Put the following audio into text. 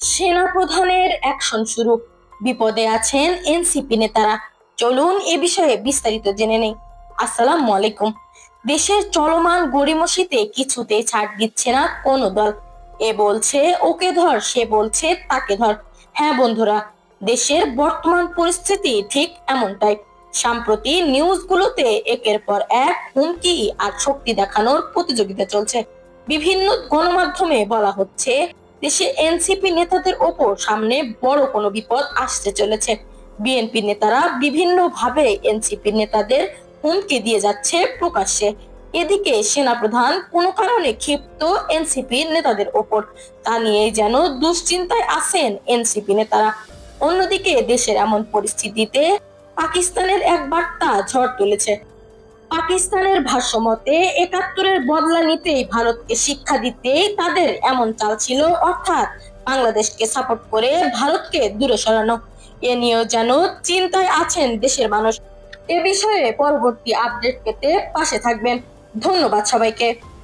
সেনাপ্রধানের অ্যাকশন শুরু। বিপদে আছেন এনসিপি নেতারা। চলুন এ বিষয়ে বিস্তারিত জেনে নেই। আসসালামু আলাইকুম। দেশের চলমান গড়িমসিতে কিছুতেই ছাড় দিচ্ছে না কোনো দল। এ বলছে, ওকে ধর, সে বলছে, তাকে ধর। হ্যাঁ বন্ধুরা, দেশের বর্তমান পরিস্থিতি ঠিক এমনটাই। সাম্প্রতি নিউজগুলোতে একের পর এক হুমকি আর শক্তি দেখানোর প্রতিযোগিতা চলছে। বিভিন্ন গণমাধ্যমে বলা হচ্ছে দেশে এনসিপি নেতাদের ওপর সামনে বড় কোনো বিপদ আসতে চলেছে। বিএনপি নেতারা বিভিন্ন ভাবে এনসিপি নেতাদের হুমকি দিয়ে যাচ্ছে প্রকাশ্যে। এদিকে সেনাপ্রধান কোনো কারণে ক্ষিপ্ত এনসিপি নেতাদের ওপর। তা নিয়ে যেন দুশ্চিন্তায় আছেন এনসিপি নেতারা। অন্যদিকে দেশের এমন পরিস্থিতিতে পাকিস্তানের এক বার্তা ঝড় তুলেছে। পাকিস্তানের ভাষ্যমতে, একাত্তরের বদলা নিতেই ভারতকে শিক্ষা দিতেই তাদের এমন চাল ছিল, অর্থাৎ বাংলাদেশকে সাপোর্ট করে ভারতকে দূরে সরানো। এ নিয়েও যেন চিন্তায় আছেন দেশের মানুষ। এ বিষয়ে পরবর্তী আপডেট পেতে পাশে থাকবেন। ধন্যবাদ সবাইকে।